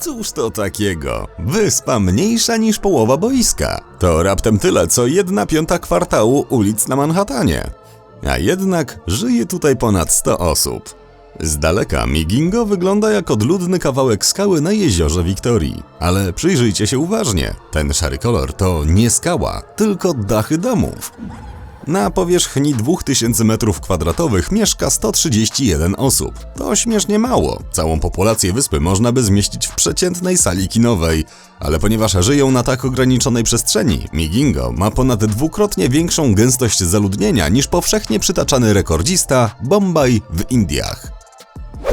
Cóż to takiego? Wyspa mniejsza niż połowa boiska. To raptem tyle, co jedna piąta kwartału ulic na Manhattanie. A jednak żyje tutaj ponad 100 osób. Z daleka Migingo wygląda jak odludny kawałek skały na jeziorze Wiktorii. Ale przyjrzyjcie się uważnie. Ten szary kolor to nie skała, tylko dachy domów. Na powierzchni 2000 m2 mieszka 131 osób. To śmiesznie mało. Całą populację wyspy można by zmieścić w przeciętnej sali kinowej. Ale ponieważ żyją na tak ograniczonej przestrzeni, Migingo ma ponad dwukrotnie większą gęstość zaludnienia niż powszechnie przytaczany rekordzista Bombaj w Indiach.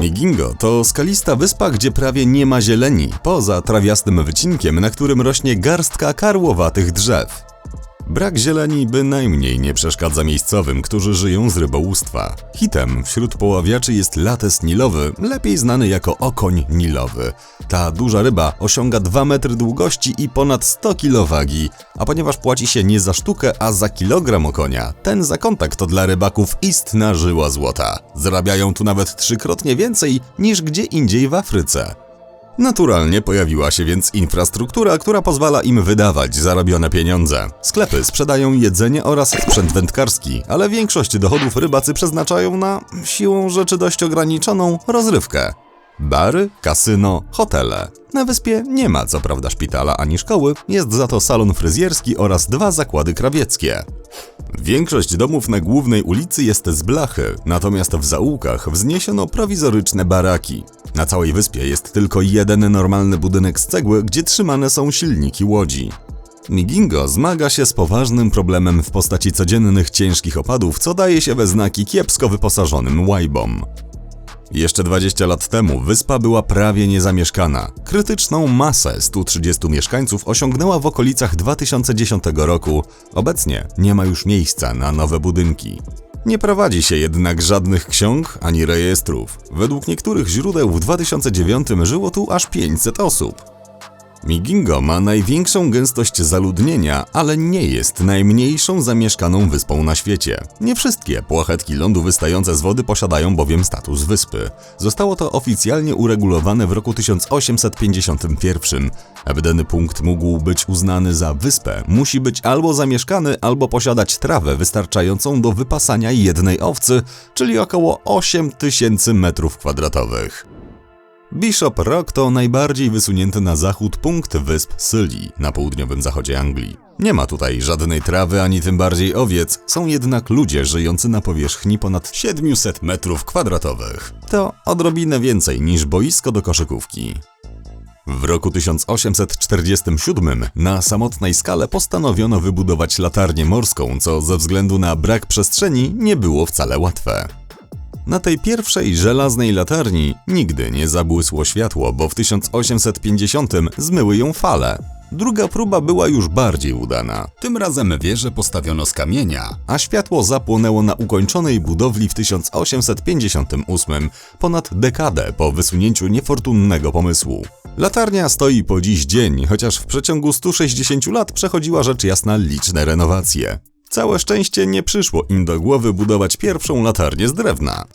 Migingo to skalista wyspa, gdzie prawie nie ma zieleni, poza trawiastym wycinkiem, na którym rośnie garstka karłowatych drzew. Brak zieleni bynajmniej nie przeszkadza miejscowym, którzy żyją z rybołówstwa. Hitem wśród poławiaczy jest lates nilowy, lepiej znany jako okoń nilowy. Ta duża ryba osiąga 2 metry długości i ponad 100 kg wagi, a ponieważ płaci się nie za sztukę, a za kilogram okonia, ten za kontakt to dla rybaków istna żyła złota. Zarabiają tu nawet trzykrotnie więcej niż gdzie indziej w Afryce. Naturalnie pojawiła się więc infrastruktura, która pozwala im wydawać zarobione pieniądze. Sklepy sprzedają jedzenie oraz sprzęt wędkarski, ale większość dochodów rybacy przeznaczają na, siłą rzeczy dość ograniczoną, rozrywkę. Bary, kasyno, hotele. Na wyspie nie ma co prawda szpitala ani szkoły, jest za to salon fryzjerski oraz dwa zakłady krawieckie. Większość domów na głównej ulicy jest z blachy, natomiast w zaułkach wzniesiono prowizoryczne baraki. Na całej wyspie jest tylko jeden normalny budynek z cegły, gdzie trzymane są silniki łodzi. Migingo zmaga się z poważnym problemem w postaci codziennych ciężkich opadów, co daje się we znaki kiepsko wyposażonym łajbom. Jeszcze 20 lat temu wyspa była prawie niezamieszkana. Krytyczną masę 130 mieszkańców osiągnęła w okolicach 2010 roku. Obecnie nie ma już miejsca na nowe budynki. Nie prowadzi się jednak żadnych ksiąg ani rejestrów. Według niektórych źródeł w 2009 żyło tu aż 500 osób. Migingo ma największą gęstość zaludnienia, ale nie jest najmniejszą zamieszkaną wyspą na świecie. Nie wszystkie płachetki lądu wystające z wody posiadają bowiem status wyspy. Zostało to oficjalnie uregulowane w roku 1851. Aby dany punkt mógł być uznany za wyspę, musi być albo zamieszkany, albo posiadać trawę wystarczającą do wypasania jednej owcy, czyli około 8000 m2. Bishop Rock to najbardziej wysunięty na zachód punkt wysp Scilly na południowym zachodzie Anglii. Nie ma tutaj żadnej trawy ani tym bardziej owiec, są jednak ludzie żyjący na powierzchni ponad 700 metrów kwadratowych. To odrobinę więcej niż boisko do koszykówki. W roku 1847 na samotnej skale postanowiono wybudować latarnię morską, co ze względu na brak przestrzeni nie było wcale łatwe. Na tej pierwszej żelaznej latarni nigdy nie zabłysło światło, bo w 1850 zmyły ją fale. Druga próba była już bardziej udana. Tym razem wieżę postawiono z kamienia, a światło zapłonęło na ukończonej budowli w 1858, ponad dekadę po wysunięciu niefortunnego pomysłu. Latarnia stoi po dziś dzień, chociaż w przeciągu 160 lat przechodziła rzecz jasna liczne renowacje. Całe szczęście nie przyszło im do głowy budować pierwszą latarnię z drewna.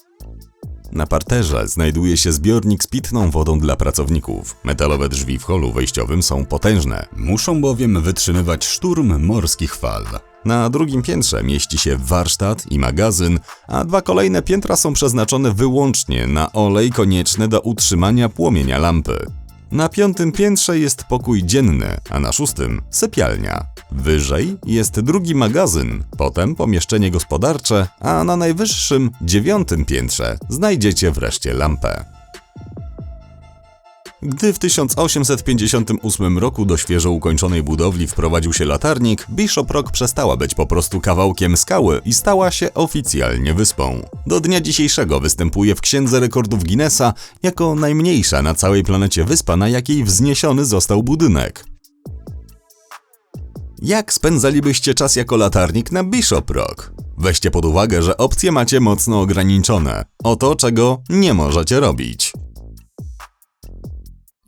Na parterze znajduje się zbiornik z pitną wodą dla pracowników. Metalowe drzwi w holu wejściowym są potężne, muszą bowiem wytrzymywać szturm morskich fal. Na drugim piętrze mieści się warsztat i magazyn, a dwa kolejne piętra są przeznaczone wyłącznie na olej konieczny do utrzymania płomienia lampy. Na piątym piętrze jest pokój dzienny, a na szóstym sypialnia. Wyżej jest drugi magazyn, potem pomieszczenie gospodarcze, a na najwyższym, dziewiątym piętrze znajdziecie wreszcie lampę. Gdy w 1858 roku do świeżo ukończonej budowli wprowadził się latarnik, Bishop Rock przestała być po prostu kawałkiem skały i stała się oficjalnie wyspą. Do dnia dzisiejszego występuje w Księdze Rekordów Guinnessa jako najmniejsza na całej planecie wyspa, na jakiej wzniesiony został budynek. Jak spędzalibyście czas jako latarnik na Bishop Rock? Weźcie pod uwagę, że opcje macie mocno ograniczone. Oto czego nie możecie robić.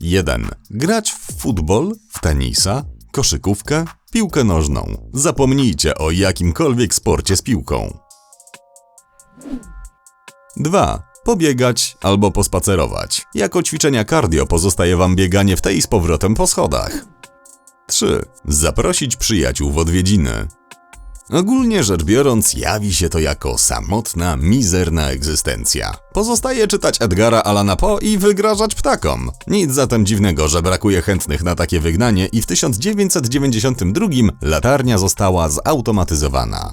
1. Grać w futbol, w tenisa, koszykówkę, piłkę nożną. Zapomnijcie o jakimkolwiek sporcie z piłką. 2. pobiegać albo pospacerować. Jako ćwiczenia cardio pozostaje wam bieganie w tej z powrotem po schodach. 3. Zaprosić przyjaciół w odwiedziny. Ogólnie rzecz biorąc, jawi się to jako samotna, mizerna egzystencja. Pozostaje czytać Edgara Allana Poe i wygrażać ptakom. Nic zatem dziwnego, że brakuje chętnych na takie wygnanie i w 1992 latarnia została zautomatyzowana.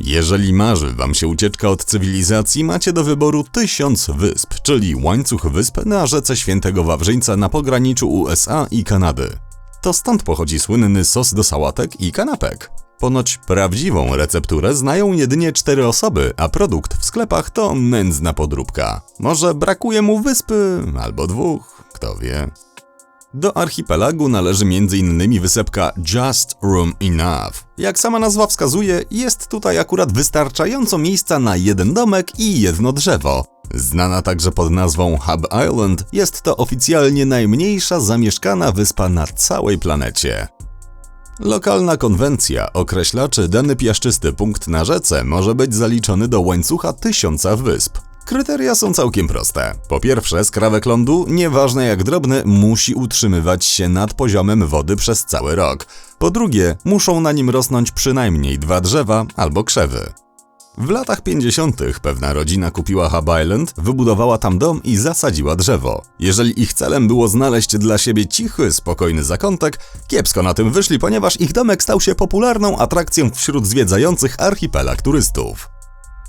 Jeżeli marzy wam się ucieczka od cywilizacji, macie do wyboru tysiąc wysp, czyli łańcuch wysp na rzece Świętego Wawrzyńca na pograniczu USA i Kanady. To stąd pochodzi słynny sos do sałatek i kanapek. Ponoć prawdziwą recepturę znają jedynie cztery osoby, a produkt w sklepach to nędzna podróbka. Może brakuje mu wyspy albo dwóch, kto wie. Do archipelagu należy m.in. wysepka Just Room Enough. Jak sama nazwa wskazuje, jest tutaj akurat wystarczająco miejsca na jeden domek i jedno drzewo. Znana także pod nazwą Hub Island, jest to oficjalnie najmniejsza zamieszkana wyspa na całej planecie. Lokalna konwencja określa, czy dany piaszczysty punkt na rzece może być zaliczony do łańcucha tysiąca wysp. Kryteria są całkiem proste. Po pierwsze, skrawek lądu, nieważne jak drobny, musi utrzymywać się nad poziomem wody przez cały rok. Po drugie, muszą na nim rosnąć przynajmniej dwa drzewa albo krzewy. W latach 50. pewna rodzina kupiła Hub Island, wybudowała tam dom i zasadziła drzewo. Jeżeli ich celem było znaleźć dla siebie cichy, spokojny zakątek, kiepsko na tym wyszli, ponieważ ich domek stał się popularną atrakcją wśród zwiedzających archipelag turystów.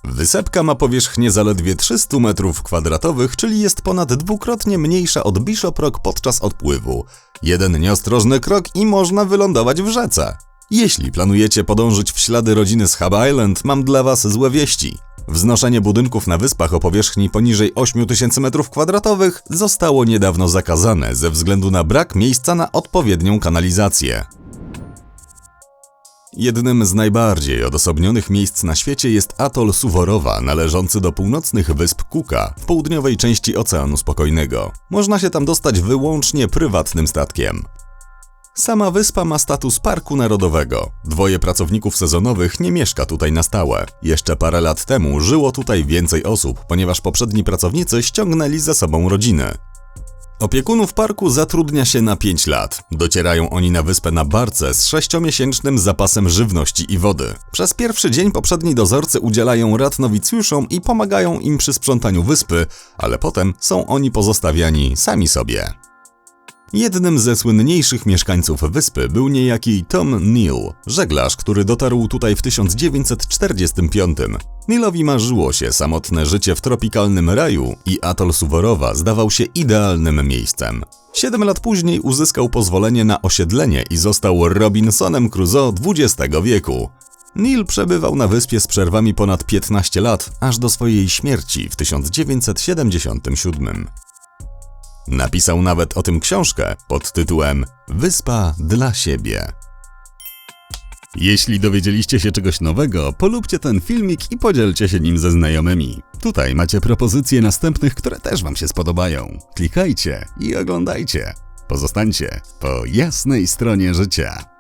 Wysepka ma powierzchnię zaledwie 300 metrów kwadratowych, czyli jest ponad dwukrotnie mniejsza od Bishop Rock podczas odpływu. Jeden nieostrożny krok i można wylądować w rzece. Jeśli planujecie podążyć w ślady rodziny z Hub Island, mam dla Was złe wieści. Wznoszenie budynków na wyspach o powierzchni poniżej 8000 m2 zostało niedawno zakazane ze względu na brak miejsca na odpowiednią kanalizację. Jednym z najbardziej odosobnionych miejsc na świecie jest atol Suworowa, należący do północnych wysp Kuka w południowej części Oceanu Spokojnego. Można się tam dostać wyłącznie prywatnym statkiem. Sama wyspa ma status parku narodowego. Dwoje pracowników sezonowych nie mieszka tutaj na stałe. Jeszcze parę lat temu żyło tutaj więcej osób, ponieważ poprzedni pracownicy ściągnęli ze sobą rodziny. Opiekunów parku zatrudnia się na 5 lat. Docierają oni na wyspę na barce z sześciomiesięcznym zapasem żywności i wody. Przez pierwszy dzień poprzedni dozorcy udzielają rad nowicjuszom i pomagają im przy sprzątaniu wyspy, ale potem są oni pozostawiani sami sobie. Jednym ze słynniejszych mieszkańców wyspy był niejaki Tom Neal, żeglarz, który dotarł tutaj w 1945. Nealowi marzyło się samotne życie w tropikalnym raju i atol Suworowa zdawał się idealnym miejscem. Siedem lat później uzyskał pozwolenie na osiedlenie i został Robinsonem Crusoe XX wieku. Neil przebywał na wyspie z przerwami ponad 15 lat, aż do swojej śmierci w 1977. Napisał nawet o tym książkę pod tytułem Wyspa dla siebie. Jeśli dowiedzieliście się czegoś nowego, polubcie ten filmik i podzielcie się nim ze znajomymi. Tutaj macie propozycje następnych, które też Wam się spodobają. Klikajcie i oglądajcie. Pozostańcie po jasnej stronie życia.